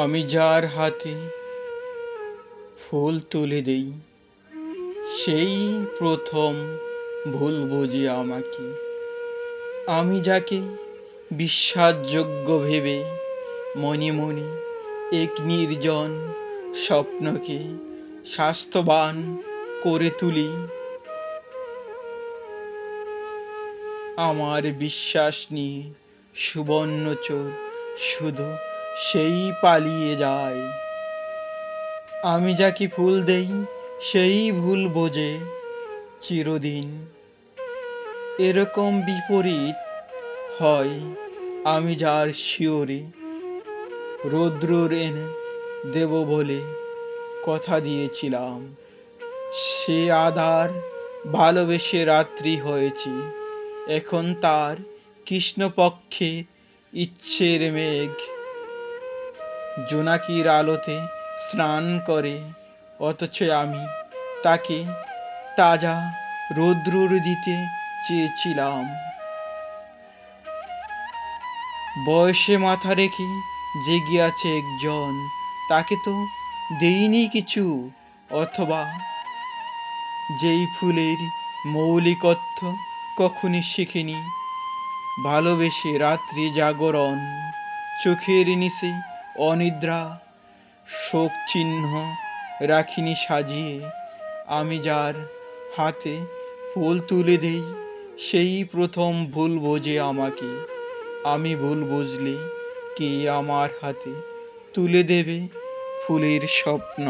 আমি যার হাতে ফুল তুলে দেই, সেই প্রথম ভুল বোঝে আমাকে। আমি যাকে বিশ্বাসযোগ্য ভেবে মনে মনে এক নির্জন স্বপ্নকে স্বাস্থ্যবান করে তুলি। আমার বিশ্বাস নিয়ে সুবর্ণচোর শুধু সেই পালিয়ে যায়। আমি যাকে ফুল দেই, সেই ভুল বোঝে চিরদিন। এরকম বিপরীত হয় আমি যার শিওরে। রৌদ্রুর এনে দেব বলে কথা দিয়েছিলাম। সে আধার ভালোবেসে রাত্রি হয়েছে। এখন তার কৃষ্ণপক্ষে ইচ্ছের মেঘ। জোনাকির আলোতে স্নান করে, অথচ আমি তাকে তাজা রৌদ্রুর দিতে চেয়েছিলাম। বয়সে মাথা রেখে জেগে আছে একজন, তাকে তো দেইনি কিছু, অথবা যেই ফুলের মৌলিকত্ব কখনই শিখিনি। ভালোবেসে রাত্রি জাগরণ, চোখের নিচে অনিদ্রা শোক চিহ্ন রাখিনি সাজিয়ে, আমি যার হাতে ফুল তুলে দেই, সেই প্রথম ভুল বোঝে আমাকে। আমি ভুল বুঝলে কে আমার হাতে তুলে দেবে ফুলের স্বপ্ন?